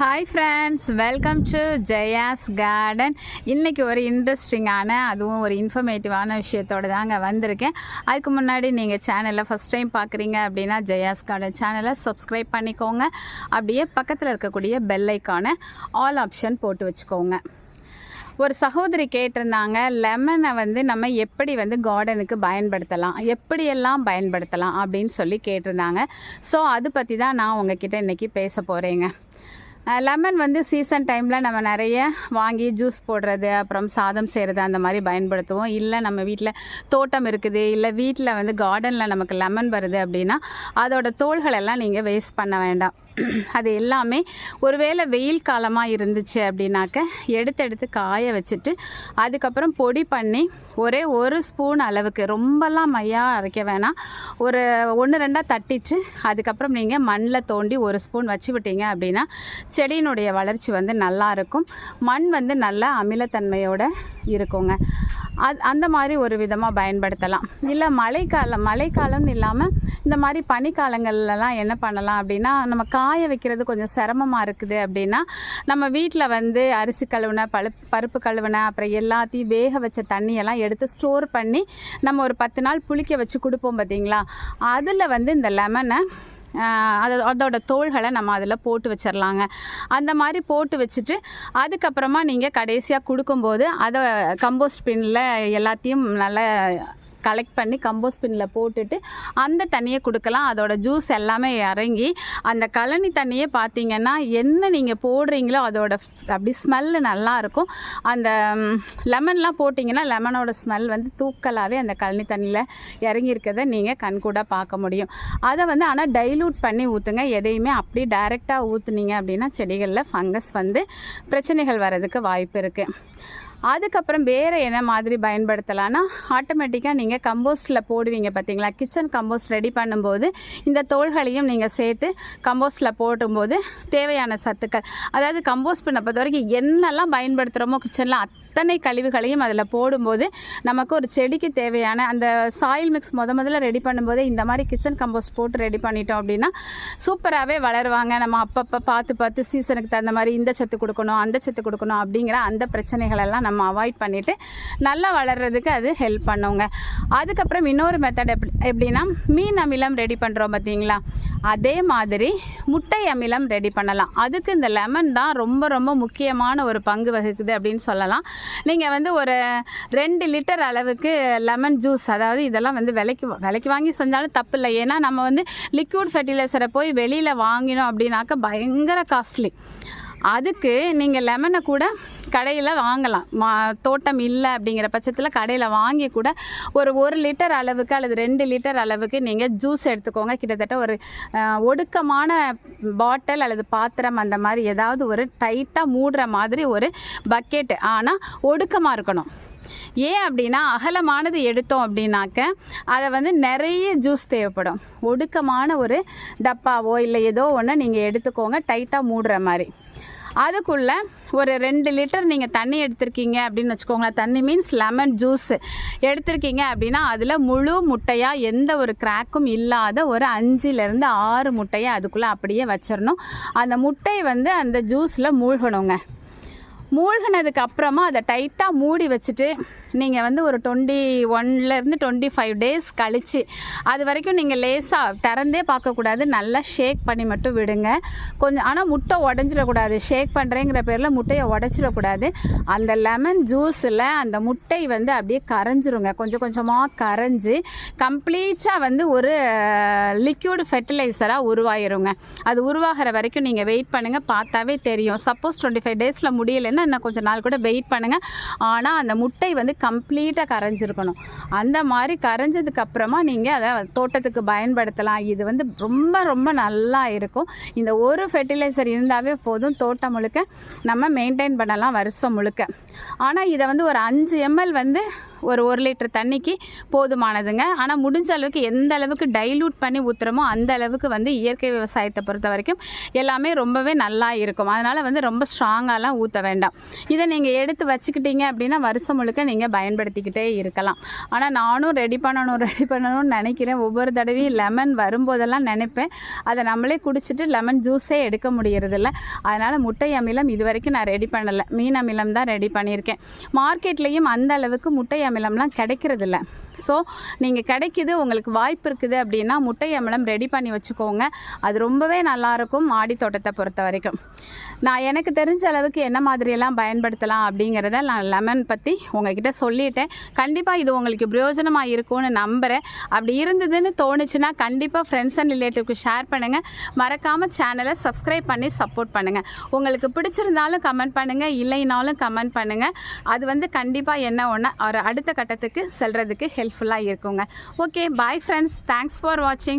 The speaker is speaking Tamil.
Hi friends welcome to Jaya's garden இன்றைக்கி ஒரு இன்ட்ரெஸ்டிங்கான அதுவும் ஒரு இன்ஃபர்மேட்டிவான விஷயத்தோடு தாங்க வந்திருக்கேன். அதுக்கு முன்னாடி நீங்கள் சேனலை ஃபஸ்ட் டைம் பார்க்குறீங்க அப்படின்னா ஜெயாஸ் கார்டன் சேனலை சப்ஸ்கிரைப் பண்ணிக்கோங்க. அப்படியே பக்கத்தில் இருக்கக்கூடிய பெல் ஐக்கானை ஆல் ஆப்ஷன் போட்டு வச்சுக்கோங்க. ஒரு சகோதரி கேட்டிருந்தாங்க லெமனை வந்து நம்ம எப்படி வந்து கார்டனுக்கு பயன்படுத்தலாம்? எப்படியெல்லாம் பயன்படுத்தலாம்? அப்படின்னு சொல்லி கேட்டிருந்தாங்க. ஸோ அது பற்றி தான் நான் உங்ககிட்ட இன்றைக்கி பேச போகிறேங்க லெமன் வந்து சீசன் டைமில் நம்ம நிறைய வாங்கி ஜூஸ் போடுறது அப்புறம் சாதம் செய்கிறது அந்த மாதிரி பயன்படுத்துவோம். இல்லை நம்ம வீட்டில் தோட்டம் இருக்குது இல்லை வீட்டில் வந்து கார்டனில் நமக்கு லெமன் வருது அப்படின்னா அதோட தோள்களெல்லாம் நீங்கள் வேஸ்ட் பண்ண வேண்டாம். அது எல்லாமே ஒருவேளை வெயில் காலமாக இருந்துச்சு அப்படின்னாக்க எடுத்து எடுத்து காய வச்சுட்டு அதுக்கப்புறம் பொடி பண்ணி ஒரே ஒரு ஸ்பூன் அளவுக்கு ரொம்பலாம் மையாக அரைக்க வேணாம். ஒரு ஒன்று ரெண்டாக தட்டிச்சு அதுக்கப்புறம் நீங்கள் மண்ணில் தோண்டி ஒரு ஸ்பூன் வச்சு விட்டீங்க அப்படின்னா செடியினுடைய வளர்ச்சி வந்து நல்லா இருக்கும். மண் வந்து நல்ல அமிலத்தன்மையோடு இருக்குங்க. அது அந்த மாதிரி ஒரு விதமாக பயன்படுத்தலாம். இல்லை மழைக்காலம் மழைக்காலம்னு இல்லாமல் இந்த மாதிரி பனிக்காலங்கள்லலாம் என்ன பண்ணலாம் அப்படின்னா நம்ம காய வைக்கிறது கொஞ்சம் சிரமமாக இருக்குது அப்படின்னா நம்ம வீட்டில் வந்து அரிசி கழுவுன பழு பருப்பு கழுவுன அப்புறம் எல்லாத்தையும் வேக வச்ச தண்ணியெல்லாம் எடுத்து ஸ்டோர் பண்ணி நம்ம ஒரு பத்து நாள் புளிக்க வச்சு கொடுப்போம் பார்த்தீங்களா அதில் வந்து இந்த லெமனை அது அதோட தோள்களை நம்ம அதில் போட்டு வச்சிடலாங்க அந்த மாதிரி போட்டு வச்சுட்டு அதுக்கப்புறமா நீங்கள் கடைசியாக கொடுக்கும்போது அதை கம்போஸ்ட் பின்னில் எல்லாத்தையும் நல்லா கலெக்ட் பண்ணி கம்போஸ் பின்னில் போட்டுட்டு அந்த தண்ணியை கொடுக்கலாம். அதோட ஜூஸ் எல்லாமே இறங்கி அந்த கழனி தண்ணியே பார்த்தீங்கன்னா என்ன நீங்கள் போடுறீங்களோ அதோட அப்படி ஸ்மெல்லு நல்லா இருக்கும். அந்த லெமன்லாம் போட்டிங்கன்னா லெமனோட ஸ்மெல் வந்து தூக்கலாகவே அந்த கழனி தண்ணியில் இறங்கி இருக்கிறத நீங்கள் கண்கூட பார்க்க முடியும். அதை வந்து ஆனால் டைலூட் பண்ணி ஊற்றுங்க எதையுமே அப்படி டைரெக்டாக ஊற்றுனீங்க அப்படின்னா செடிகளில் ஃபங்கஸ் வந்து பிரச்சனைகள் வர்றதுக்கு வாய்ப்பு இருக்குது அதுக்கப்புறம் வேறு என்ன மாதிரி பயன்படுத்தலாம்னா ஆட்டோமேட்டிக்காக நீங்கள் கம்போஸ்டில் போடுவீங்க பார்த்தீங்களா கிச்சன் கம்போஸ்ட் ரெடி பண்ணும்போது இந்த தோள்களையும் நீங்கள் சேர்த்து கம்போஸ்டில் போடும்போது தேவையான சத்துக்கள். அதாவது கம்போஸ்ட் பண்ண பொறுத்த வரைக்கும் என்னெல்லாம் பயன்படுத்துகிறோமோ கிச்சனில் அத்தனை கழிவுகளையும் அதில் போடும்போது நமக்கு ஒரு செடிக்கு தேவையான அந்த சாயில் மிக்ஸ் முத முதல்ல ரெடி பண்ணும்போதே இந்த மாதிரி கிச்சன் கம்போஸ்ட் போட்டு ரெடி பண்ணிட்டோம் அப்படின்னா சூப்பராகவே வளருவாங்க. நம்ம அப்பப்போ பார்த்து பார்த்து சீசனுக்கு தகுந்த மாதிரி இந்த சத்து கொடுக்கணும் அந்த சத்து கொடுக்கணும் அப்படிங்கிற அந்த பிரச்சனைகளெல்லாம் நம்ம அவாய்ட் பண்ணிவிட்டு நல்லா வளர்கிறதுக்கு அது ஹெல்ப் பண்ணுங்க. அதுக்கப்புறம் இன்னொரு மெத்தட் எப்படி எப்படின்னா மீன் அமிலம் ரெடி பண்ணுறோம் பார்த்தீங்களா அதே மாதிரி முட்டை அமிலம் ரெடி பண்ணலாம். அதுக்கு இந்த லெமன் தான் ரொம்ப ரொம்ப முக்கியமான ஒரு பங்கு வகிக்குது அப்படின்னு சொல்லலாம். நீங்கள் வந்து ஒரு ரெண்டு லிட்டர் அளவுக்கு லெமன் ஜூஸ் அதாவது இதெல்லாம் வந்து விலைக்கு விலைக்கு வாங்கி செஞ்சாலும் தப்பு இல்லை. ஏன்னா நம்ம வந்து லிக்விட் ஃபெர்டிலைசரை போய் வெளியில் வாங்கினோம் அப்படின்னாக்க பயங்கர காஸ்ட்லி அதுக்கு நீங்கள் லெமனை கூட கடையில் வாங்கலாம். மா தோட்டம் இல்லை அப்படிங்கிற பட்சத்தில் கடையில் வாங்கி கூட ஒரு ஒரு லிட்டர் அளவுக்கு அல்லது ரெண்டு லிட்டர் அளவுக்கு நீங்கள் ஜூஸ் எடுத்துக்கோங்க. கிட்டத்தட்ட ஒரு ஒடுக்கமான பாட்டில் அல்லது பாத்திரம் அந்த மாதிரி ஏதாவது ஒரு டைட்டாக மூடுற மாதிரி ஒரு பக்கெட்டு ஆனால் ஒடுக்கமாக இருக்கணும். ஏன் அப்படின்னா அகலமானது எடுத்தோம் அப்படின்னாக்க அதை வந்து நிறைய ஜூஸ் தேவைப்படும். ஒடுக்கமான ஒரு டப்பாவோ இல்லை ஏதோ ஒன்று நீங்கள் எடுத்துக்கோங்க டைட்டாக மூடுற மாதிரி. அதுக்குள்ளே ஒரு ரெண்டு லிட்டர் நீங்கள் தண்ணி எடுத்திருக்கீங்க அப்படின்னு வச்சுக்கோங்களேன். தண்ணி மீன்ஸ் லெமன் ஜூஸ் எடுத்திருக்கீங்க அப்படின்னா அதில் முழு முட்டையாக எந்த ஒரு கிராக்கும் இல்லாத ஒரு அஞ்சுலேருந்து ஆறு முட்டையை அதுக்குள்ளே அப்படியே வச்சிடணும் அந்த முட்டை வந்து அந்த ஜூஸில் மூழ்கணுங்க. மூழ்கினதுக்கு அப்புறமா அதை டைட்டாக மூடி வச்சுட்டு நீங்கள் வந்து ஒரு டுவெண்ட்டி ஒன்லேருந்து டுவெண்ட்டி ஃபைவ் டேஸ் கழித்து அது வரைக்கும் நீங்கள் லேசாக திறந்தே பார்க்கக்கூடாது. நல்லா ஷேக் பண்ணி மட்டும் விடுங்க. கொஞ்சம் ஆனால் முட்டை உடஞ்சிடக்கூடாது. ஷேக் பண்ணுறேங்கிற பேரில் முட்டையை உடச்சிடக்கூடாது. அந்த லெமன் ஜூஸில் அந்த முட்டை வந்து அப்படியே கரைஞ்சிருங்க. கொஞ்சம் கொஞ்சமாக கரைஞ்சி கம்ப்ளீட்டாக வந்து ஒரு லிக்யூடு ஃபெர்டிலைசராக உருவாயிருங்க. அது உருவாகிற வரைக்கும் நீங்கள் வெயிட் பண்ணுங்கள் பார்த்தாவே தெரியும். சப்போஸ் டுவெண்ட்டி ஃபைவ் டேஸில் முடியலைன்னா இன்னும் கொஞ்சம் நாள் கூட வெயிட் பண்ணுங்கள் ஆனால் அந்த முட்டை வந்து கம்ப்ளீட்டாக கரைஞ்சிருக்கணும். அந்த மாதிரி கரைஞ்சதுக்கு அப்புறமா நீங்கள் அதை தோட்டத்துக்கு பயன்படுத்தலாம். இது வந்து ரொம்ப ரொம்ப நல்லா இருக்கும். இந்த ஒரு ஃபெர்டிலைசர் இருந்தாவே போதும் தோட்டம் முழுக்க. நம்ம மெயின்டைன் பண்ணலாம் வருஷம் முழுக்க. ஆனால் இதை வந்து ஒரு அஞ்சு எம்எல் வந்து ஒரு ஒரு லிட்டர் தண்ணிக்கு போதுமானதுங்க. ஆனால் முடிஞ்ச அளவுக்கு எந்த அளவுக்கு டைல்யூட் பண்ணி ஊற்றுறோமோ அந்த அளவுக்கு வந்து இயற்கை விவசாயத்தை பொறுத்த வரைக்கும் எல்லாமே ரொம்பவே நல்லா இருக்கும். அதனால் வந்து ரொம்ப ஸ்ட்ராங்காலாம் ஊற்ற வேண்டாம். இதை நீங்கள் எடுத்து வச்சுக்கிட்டீங்க அப்படின்னா வருஷம் முழுக்க நீங்கள் பயன்படுத்திக்கிட்டே இருக்கலாம். ஆனால் நானும் ரெடி பண்ணணும் ரெடி பண்ணணும்னு நினைக்கிறேன். ஒவ்வொரு தடவையும் லெமன் வரும்போதெல்லாம் நினைப்பேன். அதை நம்மளே குடிச்சிட்டு லெமன் ஜூஸே எடுக்க முடியறதில்ல. அதனால் முட்டை அமிலம் இது வரைக்கும் நான் ரெடி பண்ணலை. மீன் அமிலம் தான் ரெடி பண்ணியிருக்கேன். மார்க்கெட்லேயும் அந்த அளவுக்கு முட்டை அமிலம்லாம் கிடைக்கிறதில்ல. ஸோ நீங்கள் கிடைக்குது உங்களுக்கு வாய்ப்பு இருக்குது அப்படின்னா முட்டை அம்பளம் ரெடி பண்ணி வச்சுக்கோங்க. அது ரொம்பவே நல்லாயிருக்கும் மாடி தோட்டத்தை பொறுத்த வரைக்கும். நான் எனக்கு தெரிஞ்ச அளவுக்கு என்ன மாதிரியெல்லாம் பயன்படுத்தலாம் அப்படிங்கிறத நான் லெமன் பற்றி உங்ககிட்ட சொல்லிட்டேன். கண்டிப்பாக இது உங்களுக்கு பிரயோஜனமாக இருக்கும்னு நம்புகிறேன் அப்படி இருந்ததுன்னு தோணுச்சுன்னா கண்டிப்பாக ஃப்ரெண்ட்ஸ் அண்ட் ரிலேட்டிவ்க்கு ஷேர் பண்ணுங்கள் மறக்காமல் சேனலை சப்ஸ்கிரைப் பண்ணி சப்போர்ட் பண்ணுங்கள் உங்களுக்கு பிடிச்சிருந்தாலும் கமெண்ட் பண்ணுங்கள் இல்லைனாலும் கமெண்ட் பண்ணுங்கள் அது வந்து கண்டிப்பாக என்ன ஒன்று ஒரு அடுத்த கட்டத்துக்கு செல்றதுக்கு ஹெல்ப்ஃபுல்லாக இருக்குங்க. Okay bye friends thanks for வாட்சிங்